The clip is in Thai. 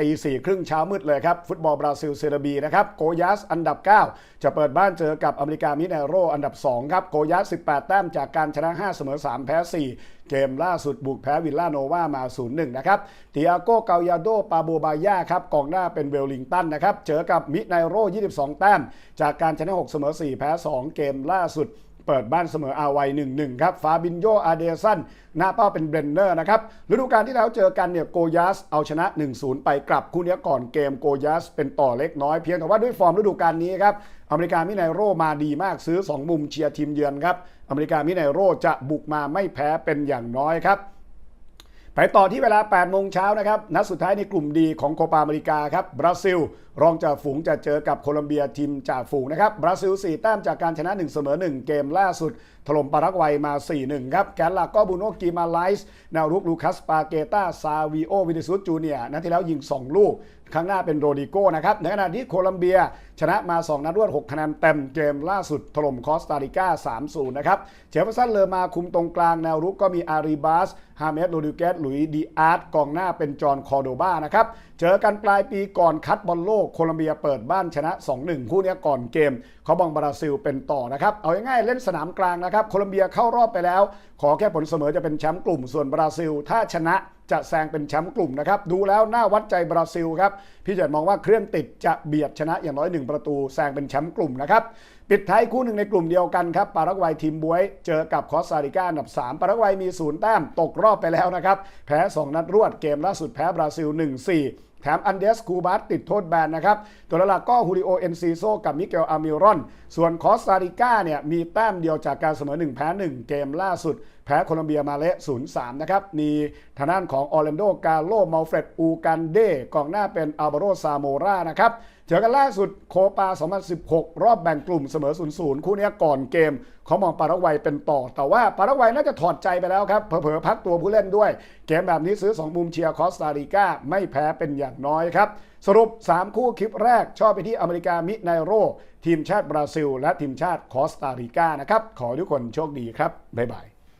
ตีสี่ครึ่งเช้ามืดเลยครับ ฟุตบอลบราซิลเซอร์บีนะครับโกยัสอันดับ 9 จะเปิดบ้านเจอกับอเมริกามิเนโรอันดับ 2 ครับ โกยัส18 แต้มจากการชนะ 5 เสมอ 3 แพ้ 4 เกมล่าสุดบุกแพ้วิลล่าโนวามา 0-1 นะครับติอาโกเกายาโด ปาโบบายาครับกองหน้าเป็นเวลลิงตันนะครับเจอกับมิเนโร 22 แต้ม จากการชนะ 6 เสมอ 4 แพ้ 2 เกมล่าสุด เปิดบ้านเสมออาไวหนึ่งครับฟาบินโยอาเดซันหน้าเป้าเป็นเบรนเนอร์นะครับฤดูกาลที่แล้วเจอกันเนี่ยโกยัสเอาชนะ 1-0 ไปกลับคู่นี้ก่อนเกมโกยัสเป็นต่อเล็กน้อยเพียงแต่ว่าด้วยฟอร์มฤดูกาลนี้ครับอเมริกามิไนโรมาดีมากซื้อ 2 มุมเชียร์ทีมเยือนครับอเมริกามิไนโรจะบุกมาไม่แพ้เป็นอย่างน้อยครับ ไปต่อที่เวลา 8 โมงเช้านะครับ นัดสุดท้ายในกลุ่มดีของโคปาอเมริกาครับ บราซิล รองจ่าฝูงจะเจอกับโคลอมเบียทีมจ่าฝูงนะครับ บราซิล 4 แต้มจากการชนะ 1 เสมอ 1 เกมล่าสุด ถล่มปารากวัยมา 4-1 ครับ แกนหลักก็บูโนกิมาไลส์แนวรุกลูคัส ปาเกตาซาวิโอ วินิซุสจูเนียนัดที่แล้วยิง 2 ลูกข้างหน้าเป็นโรดิโก้นะครับ ในขณะที่โคลัมเบีย ชนะมา 2 นัดรวด 6 คะแนนเต็มเกมล่าสุดถล่มคอสตาริกา 3-0 นะครับเจฟเฟอร์สันเลอมาคุมตรงกลางแนวรุกก็มีอารีบาสฮาเมสโรดิเกสหลุยดีอาร์ตกองหน้าเป็นจอห์นคอโดบานะครับ เจอกันปลายปีก่อนคัดบอลโลกโคลัมเบียเปิดบ้านชนะ 2-1 คู่นี้ก่อนเกมเขาบังบราซิลเป็นต่อนะครับ เอาง่ายๆเล่นสนามกลางนะครับ โคลัมเบียเข้ารอบไปแล้ว ขอแค่ผลเสมอจะเป็นแชมป์กลุ่มส่วนบราซิล ถ้าชนะ จะแซงเป็นแชมป์กลุ่มนะครับ ดูแล้วน่าวัดใจบราซิลครับ พี่เจิดมองว่าเครื่องติดจะเบียดชนะอย่างน้อยหนึ่งประตูแซงเป็นแชมป์กลุ่มนะครับ ปิดท้ายคู่หนึ่งในกลุ่มเดียวกันครับ ปารากวัยทีมบวย เจอกับคอสตาริกาอันดับ 3 ปารากวัยมีศูนย์แต้มตกรอบไปแล้วนะครับ แพ้ 2 นัดรวดเกมล่าสุดแพ้บราซิล 1-4 แถมอันเดสคูบาสติดโทษแบนนะครับ ตัวหลักก็ฮูริโอเอนซีโซกับมิเกลอามิรอน ส่วนคอสตาริกาเนี่ยมีแต้มเดียวจากการเสมอ 1 แพ้ 1 เกมล่าสุด แพ้โคลอมเบียมาเละ0-3 นะครับ มีทางด้านของออร์แลนโดกาโลมาเฟรดอูกันเดกองหน้าเป็นอัลบาโรซาโมรานะครับ เจอกันล่าสุดโคปา 2016 รอบแบ่งกลุ่มเสมอ 0-0 คู่นี้ก่อนเกม เขามองปารากวัยเป็นต่อ แต่ว่าปารากวัยน่าจะถอดใจไปแล้วครับ เผลอๆพักตัวผู้เล่นด้วย เกมแบบนี้ซื้อ 2 มุมเชียร์คอสตาริกาไม่แพ้เป็นอย่างน้อยครับ สรุป 3 คู่คลิปแรก ชอบไปที่อเมริกามิไนโร ทีมชาติบราซิล และทีมชาติคอสตาริกานะครับ ขอทุกคนโชคดีครับ บ๊ายบาย